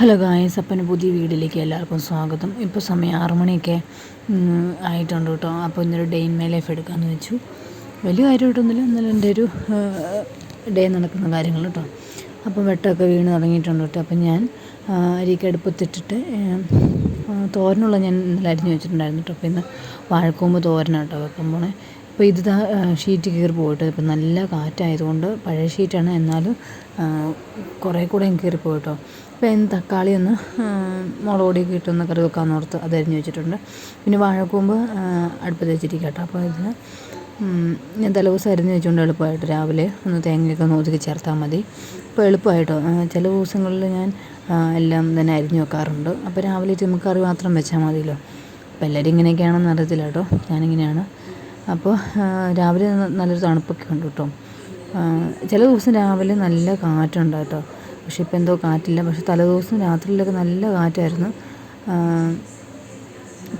Hello guys അപ്പന്റെ പുതിയ വീട്ടിലേക്ക് എല്ലാവർക്കും സ്വാഗതം. ഇപ്പോൾ സമയം ആറു മണിയൊക്കെ ആയിട്ടുണ്ട് കേട്ടോ. അപ്പോൾ ഇന്നൊരു ഡേ ഇൻ മൈ ലൈഫ് എടുക്കാമെന്ന് വെച്ചു. വലിയ കാര്യമായിട്ടൊന്നുമില്ല. എന്നാലും എന്റെ ഒരു ഡേ നടക്കുന്ന കാര്യങ്ങൾ കേട്ടോ. അപ്പോൾ വെട്ടമൊക്കെ വീണ് തുടങ്ങിയിട്ടുണ്ട് കേട്ടോ. അപ്പം ഞാൻ അരിക്ക് അരിയൊക്കെ അടുപ്പത്തിട്ടിട്ട് തോരനുള്ള ഞാൻ ഇന്നലെ അരിഞ്ഞ് വെച്ചിട്ടുണ്ടായിരുന്നു കേട്ടോ. അപ്പോൾ ഇന്ന് വാഴക്കൂമ്പ് തോരനാട്ടോ വെക്കാൻ പോണേ. അപ്പോൾ ഇത് ഷീറ്റ് കീറി പോയിട്ട് ഇപ്പം നല്ല കാറ്റായതുകൊണ്ട് പഴയ ഷീറ്റാണ് എന്നാലും കുറേ കൂടെ കീറി പോയിട്ടോ അതിന് തക്കാളി ഒന്ന് മുളക് പൊടിയൊക്കെ ഇട്ടൊന്ന് കറി വെക്കാമെന്ന് ഓർത്ത് അത് അരിഞ്ഞ് വെച്ചിട്ടുണ്ട്. പിന്നെ വാഴക്കൂമ്പ് അടുപ്പത്ത് വെച്ചിരിക്കുക കേട്ടോ അപ്പോൾ ഇതിന് ഞാൻ തലേദിവസം അരിഞ്ഞ് വെച്ചുകൊണ്ട് എളുപ്പമായിട്ട് രാവിലെ ഒന്ന് തേങ്ങയൊക്കെ ഒന്ന് ഒതുക്കി ചേർത്താൽ മതി. അപ്പോൾ എളുപ്പമായിട്ടോ? ചില ദിവസങ്ങളിൽ ഞാൻ എല്ലാം തന്നെ അരിഞ്ഞ് വെക്കാറുണ്ട്. അപ്പോൾ രാവിലെ നമുക്ക് കറി മാത്രം വെച്ചാൽ മതിയല്ലോ. അപ്പോൾ എല്ലാവരും ഇങ്ങനെയൊക്കെയാണെന്ന് അറിയത്തില്ല കേട്ടോ. ഞാനിങ്ങനെയാണ്. അപ്പോൾ രാവിലെ നല്ലൊരു തണുപ്പൊക്കെ ഉണ്ട് കേട്ടോ. ചില ദിവസം രാവിലെ നല്ല കാറ്റുണ്ട് കേട്ടോ. പക്ഷെ ഇപ്പോൾ എന്തോ കാറ്റില്ല. പക്ഷെ തലേദിവസം രാത്രിയിലൊക്കെ നല്ല കാറ്റായിരുന്നു.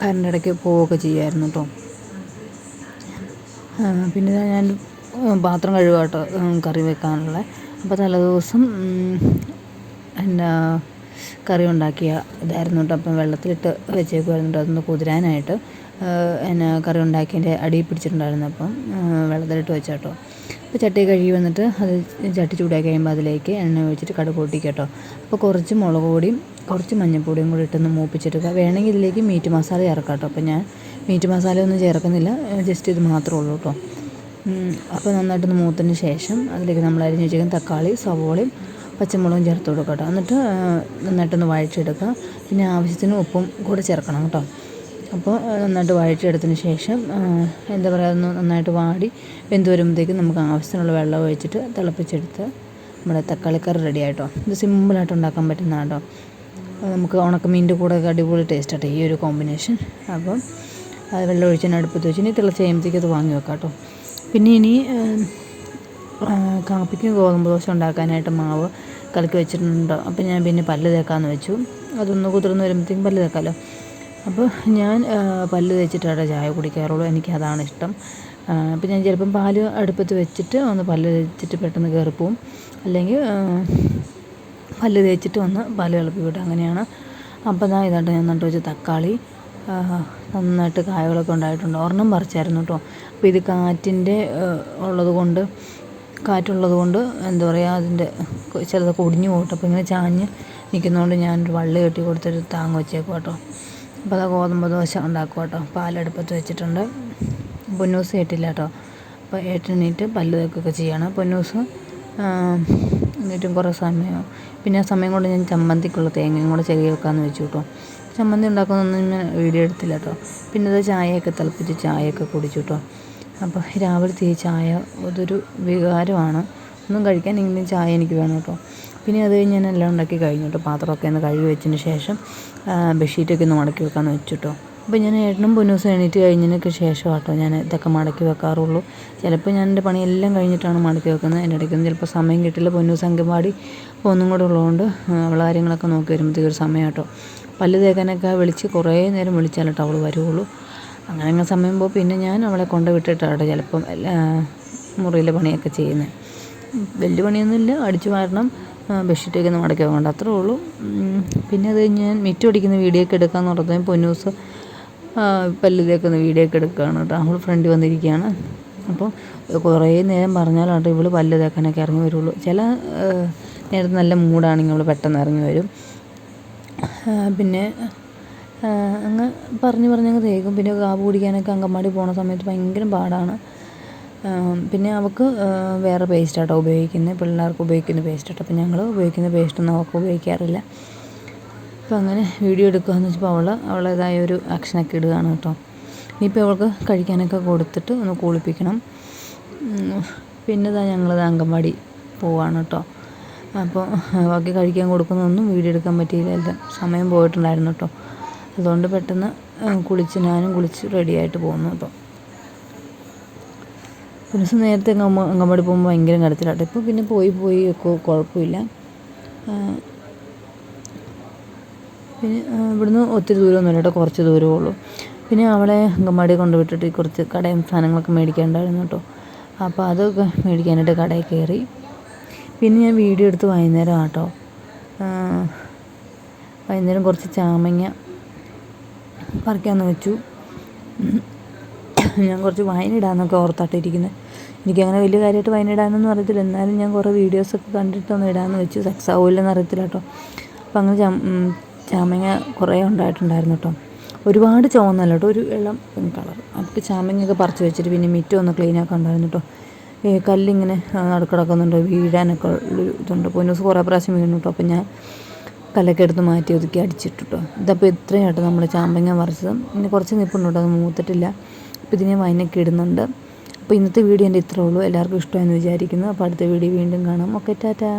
കറണ്ട് ഇടയ്ക്ക് പോവുകയൊക്കെ ചെയ്യുമായിരുന്നു കേട്ടോ. പിന്നെ ഞാൻ പാത്രം കഴുകാട്ടോ കേട്ടോ കറി വെക്കാനുള്ള. അപ്പോൾ തലേദിവസം എന്നാ കറി ഉണ്ടാക്കിയ ഇതായിരുന്നു കേട്ടോ. അപ്പം വെള്ളത്തിലിട്ട് വെച്ചേക്കുമായിരുന്നു കേട്ടോ. അതൊന്ന് കുതിരാനായിട്ട് എന്നാ കറി ഉണ്ടാക്കിയതിന്റെ അടിയിൽ പിടിച്ചിട്ടുണ്ടായിരുന്നു. അപ്പം വെള്ളത്തിലിട്ട് വെച്ച കേട്ടോ അപ്പോൾ ചട്ടി കഴുകി വന്നിട്ട് അത് ചട്ടി ചൂടാക്കി കഴിയുമ്പോൾ അതിലേക്ക് എണ്ണ ഒഴിച്ചിട്ട് കടുക് പൊട്ടിക്കുക കേട്ടോ അപ്പോൾ കുറച്ച് മുളക് പൊടിയും കുറച്ച് മഞ്ഞൾപ്പൊടിയും കൂടി ഇട്ടൊന്ന് മൂപ്പിച്ചെടുക്കുക വേണമെങ്കിൽ ഇതിലേക്ക് മീറ്റ് മസാല ചേർക്കാം കേട്ടോ അപ്പോൾ ഞാൻ മീറ്റ് മസാല ഒന്നും ചേർക്കുന്നില്ല. ജസ്റ്റ് ഇത് മാത്രമേ ഉള്ളൂ കേട്ടോ അപ്പോൾ നന്നായിട്ടൊന്ന് മൂത്തതിന് ശേഷം അതിലേക്ക് നമ്മൾ അരിഞ്ഞ് വെച്ചിരിക്കുന്ന തക്കാളി സവോളയും പച്ചമുളകും ചേർത്ത് കൊടുക്കാം കേട്ടോ എന്നിട്ട് നന്നായിട്ടൊന്ന് വഴച്ചെടുക്കുക പിന്നെ ആവശ്യത്തിന് ഉപ്പും കൂടെ ചേർക്കണം കേട്ടോ അപ്പോൾ നന്നായിട്ട് വഴറ്റിയെടുത്തതിന് ശേഷം എന്താ പറയുക ഒന്ന് നന്നായിട്ട് വാടി വെന്ത് വരുമ്പോഴത്തേക്കും നമുക്ക് ആവശ്യത്തിനുള്ള വെള്ളം ഒഴിച്ചിട്ട് തിളപ്പിച്ചെടുത്ത് നമ്മുടെ തക്കാളിക്കറി റെഡി ആയിട്ടോ. ഇത് സിമ്പിളായിട്ട് ഉണ്ടാക്കാൻ പറ്റുന്ന കേട്ടോ നമുക്ക് ഉണക്കമീന്റെ കൂടെ അടിപൊളി ടേസ്റ്റ് ആട്ടോ ഈ ഒരു കോമ്പിനേഷൻ അപ്പം അത് വെള്ളം ഒഴിച്ചതിന് അടുപ്പത്ത് വെച്ച് ഇനി തിളച്ച് കഴിയുമ്പോഴത്തേക്കും അത് വാങ്ങി വെക്കാം കേട്ടോ. പിന്നെ ഇനി കാപ്പിക്ക് ഗോതമ്പ് ദോശ ഉണ്ടാക്കാനായിട്ട് മാവ് കലക്കി വെച്ചിട്ടുണ്ട്. അപ്പോൾ ഞാൻ പിന്നെ പല്ല് തേക്കാമെന്ന് വെച്ചു. അതൊന്ന് കുതിർന്ന് വരുമ്പോഴത്തേക്കും പല്ല് തേക്കാമല്ലോ അപ്പോൾ ഞാൻ പല്ല് തേച്ചിട്ടാണ് ചായ കുടിക്കാറുള്ളൂ. എനിക്ക് അതാണ് ഇഷ്ടം അപ്പോൾ ഞാൻ ചിലപ്പം പാൽ അടുപ്പത്ത് വെച്ചിട്ട് ഒന്ന് പല്ല് തേച്ചിട്ട് പെട്ടെന്ന് കയറി പോവും അല്ലെങ്കിൽ പല്ല് തേച്ചിട്ട് ഒന്ന് പാൽ തിളപ്പി വിടും. അങ്ങനെയാണ്. അപ്പോൾ ഞാൻ ഇതായിട്ട് ഞാൻ നട്ടു വെച്ച തക്കാളി. നന്നായിട്ട് കായകളൊക്കെ ഉണ്ടായിട്ടുണ്ട്. ഒരെണ്ണം പറിച്ചായിരുന്നു കേട്ടോ. അപ്പോൾ ഇത് കാറ്റിന്റെ ഉള്ളത് കൊണ്ട് കാറ്റുള്ളത് കൊണ്ട് എന്താ പറയുക അതിന്റെ ചിലതൊക്കെ ഒടിഞ്ഞു പോകട്ടെ അപ്പോൾ ഇങ്ങനെ ചാഞ്ഞ് നിൽക്കുന്നതുകൊണ്ട് ഞാനൊരു വള്ളി കെട്ടി കൊടുത്തൊരു താങ്ങ് വെച്ചേക്കും കേട്ടോ. അപ്പോൾ ഗോതമ്പ് ദോശ ഉണ്ടാക്കും കേട്ടോ പാലെടുപ്പത്ത് വെച്ചിട്ടുണ്ട്. പൊന്നൂസ് കേട്ടില്ല കേട്ടോ അപ്പോൾ ഏട്ടനീട്ട് പല്ല് തേക്കൊക്കെ ചെയ്യണം. പൊന്നൂസ് എന്നിട്ടും കുറേ സമയം. പിന്നെ ആ സമയം കൊണ്ട് ഞാൻ ചമ്മന്തിക്കുള്ള തേങ്ങയും കൂടെ ചെറിയ വെക്കാമെന്ന് വെച്ചു കേട്ടോ ചമ്മന്തി ഉണ്ടാക്കുന്നൊന്നും ഞാൻ വീഡിയോ എടുത്തില്ല കേട്ടോ പിന്നെ അത് ചായയൊക്കെ തിളപ്പിച്ച് ചായയൊക്കെ കുടിച്ചു കേട്ടോ അപ്പോൾ രാവിലത്തെ ഈ ചായ അതൊരു വികാരമാണ്. ഒന്നും കഴിക്കാൻ ഇങ്ങനെ ചായ എനിക്ക് വേണം കേട്ടോ പിന്നെ അത് കഴിഞ്ഞ് ഞാൻ എല്ലാം ഉണ്ടാക്കി കഴിഞ്ഞു കേട്ടോ. പാത്രമൊക്കെ ഒന്ന് കഴുകി വെച്ചതിന് ശേഷം ബെഡ്ഷീറ്റൊക്കെ ഒന്ന് മടക്കി വെക്കാമെന്ന് വെച്ചിട്ടോ അപ്പോൾ ഞാൻ ഏട്ടനും പൊന്നൂസം എണീറ്റ് കഴിഞ്ഞതിനൊക്കെ ശേഷം കേട്ടോ ഞാൻ ഇതൊക്കെ മടക്കി വെക്കാറുള്ളൂ. ചിലപ്പോൾ ഞാൻ എന്റെ പണിയെല്ലാം കഴിഞ്ഞിട്ടാണ് മടക്കി വെക്കുന്നത്. എന്റെ ഇടയ്ക്കൊന്നും ചിലപ്പോൾ സമയം കിട്ടില്ല. പൊന്നൂസ് അംഗൻവാടി ഒന്നും കൂടെ ഉള്ളതുകൊണ്ട് അവളെ കാര്യങ്ങളൊക്കെ നോക്കി വരുമ്പോഴത്തേക്കൊരു സമയം കേട്ടോ. പല്ല് തേക്കാനൊക്കെ വിളിച്ച് കുറേ നേരം വിളിച്ചാലട്ടോ അവൾ വരുള്ളൂ അങ്ങനെ അങ്ങനെ സമയം പോകും. പിന്നെ ഞാൻ അവളെ കൊണ്ട് വിട്ടിട്ടാണ് ചിലപ്പം മുറിയിലെ പണിയൊക്കെ ചെയ്യുന്നത്. വലിയ പണിയൊന്നുമില്ല. അടിച്ചു ആ, ബെഡ്ഷീറ്റൊക്കെ ഒന്ന് മടക്കി വെക്കണ്ട അത്രേ ഉള്ളൂ. പിന്നെ അത് കഴിഞ്ഞ് ഞാൻ മിറ്റ് അടിക്കുന്ന വീഡിയോ ഒക്കെ എടുക്കാമെന്ന് പറഞ്ഞാൽ പൊന്നൂസ് പല്ലിലേക്ക് ഒന്ന് വീഡിയോ ഒക്കെ എടുക്കുകയാണ് കേട്ടോ. അവൾ ഫ്രണ്ടിൽ വന്നിരിക്കുകയാണ്. അപ്പോൾ കുറേ നേരം പറഞ്ഞാലാട്ടോ ഇവൾ പല്ല് തേക്കാനൊക്കെ ഇറങ്ങി വരുള്ളൂ. ചില നേരത്തെ നല്ല മൂടാണെങ്കിൽ അവൾ പെട്ടെന്ന് ഇറങ്ങി വരും. പിന്നെ അങ്ങ് പറഞ്ഞ് പറഞ്ഞങ്ങ് തേക്കും. പിന്നെ കാപ്പ് കുടിക്കാനൊക്കെ അങ്കമാടി പോണ സമയത്ത് ഭയങ്കര പാടാണ്. പിന്നെ അവൾക്ക് വേറെ പേസ്റ്റാട്ടോ ഉപയോഗിക്കുന്നത് പിള്ളേർക്ക് ഉപയോഗിക്കുന്ന പേസ്റ്റാട്ടോ അപ്പം ഞങ്ങൾ ഉപയോഗിക്കുന്ന പേസ്റ്റൊന്നും അവൾക്ക് ഉപയോഗിക്കാറില്ല. അപ്പോൾ അങ്ങനെ വീഡിയോ എടുക്കുകയെന്ന് വെച്ചപ്പോൾ അവൾ അവളേതായ ഒരു ആക്ഷനൊക്കെ ഇടുകയാണ് കേട്ടോ. ഇനിയിപ്പോൾ അവൾക്ക് കഴിക്കാനൊക്കെ കൊടുത്തിട്ട് ഒന്ന് കുളിപ്പിക്കണം. പിന്നെ ഇതാ ഞങ്ങളിത് അങ്കൻവാടി പോവാണ് കേട്ടോ. അപ്പോൾ ബാക്കി കഴിക്കാൻ കൊടുക്കുന്നതൊന്നും വീഡിയോ എടുക്കാൻ പറ്റിയില്ല. എല്ലാം സമയം പോയിട്ടുണ്ടായിരുന്നു കേട്ടോ. അതുകൊണ്ട് പെട്ടെന്ന് കുളിച്ച് ഞാനും കുളിച്ച് റെഡിയായിട്ട് പോകുന്നു കേട്ടോ. ഒരു ദിവസം നേരത്തെ അങ്ങ് അങ്കൻവാടി പോകുമ്പോൾ ഭയങ്കര കരച്ചിലാട്ടോ. ഇപ്പോൾ പിന്നെ പോയി പോയി ഒക്കെ കുഴപ്പമില്ല. പിന്നെ ഇവിടുന്ന് ഒത്തിരി ദൂരമൊന്നുമില്ല കേട്ടോ കുറച്ച് ദൂരമേ ഉള്ളൂ. പിന്നെ അവളെ അങ്കമാടി കൊണ്ടുവിട്ടിട്ട് കുറച്ച് കടയും സാധനങ്ങളൊക്കെ മേടിക്കാനുണ്ടായിരുന്നു കേട്ടോ. അപ്പോൾ അതൊക്കെ മേടിക്കാനായിട്ട് കടയിൽ കയറി. പിന്നെ ഞാൻ വീഡിയോ എടുത്ത് വൈകുന്നേരം ആട്ടോ വൈകുന്നേരം കുറച്ച് ചാമങ്ങ പറിക്കാമെന്ന് വെച്ചു. ഞാൻ കുറച്ച് വൈനിടാന്നൊക്കെ ഓർത്താട്ടിരിക്കുന്നത് എനിക്കങ്ങനെ വലിയ കാര്യമായിട്ട് വൈനിടാനൊന്നും അറിയത്തില്ല. എന്നാലും ഞാൻ കുറേ വീഡിയോസൊക്കെ കണ്ടിട്ടൊന്ന് ഇടാമെന്ന് വെച്ചു സക്സസ് ആവില്ലെന്ന് അറിയത്തില്ല കേട്ടോ അപ്പം അങ്ങനെ ചാമങ്ങ കുറേ ഉണ്ടായിട്ടുണ്ടായിരുന്നു കേട്ടോ ഒരുപാട് ചുവന്നല്ല കേട്ടോ ഒരു ഇളം കളർ അപ്പോൾ ചാമങ്ങയൊക്കെ പറിച്ച് വെച്ചിട്ട് പിന്നെ മിറ്റം ഒന്ന് ക്ലീൻ ആക്കാൻ ഉണ്ടായിരുന്നു കേട്ടോ ഈ കല്ലിങ്ങനെ നടുക്കിടക്കുന്നുണ്ട് വീഴാനൊക്കെ ഉള്ളൊരു ഇതുണ്ട്. പൊന്നൂസ് കുറേ പ്രാവശ്യം വീണു കേട്ടോ അപ്പം ഞാൻ കല്ലൊക്കെ എടുത്ത് മാറ്റി ഒതുക്കി അടിച്ചിട്ടു കേട്ടോ ഇതപ്പോൾ ഇത്രയും കേട്ടോ നമ്മൾ ചാമ്പങ്ങ പറിച്ചത്. പിന്നെ കുറച്ച് നിൽപ്പുണ്ട് കേട്ടോ അത് മൂത്തിട്ടില്ല. അപ്പോൾ ഇതിനെ വൈനൊക്കെ ഇടുന്നുണ്ട്. അപ്പോൾ ഇന്നത്തെ വീഡിയോ എന്റെ ഇത്രേ ഉള്ളൂ. എല്ലാവർക്കും ഇഷ്ടമായെന്ന് വിചാരിക്കുന്നു. അപ്പോൾ അടുത്ത വീഡിയോ വീണ്ടും കാണാം. Okay tata.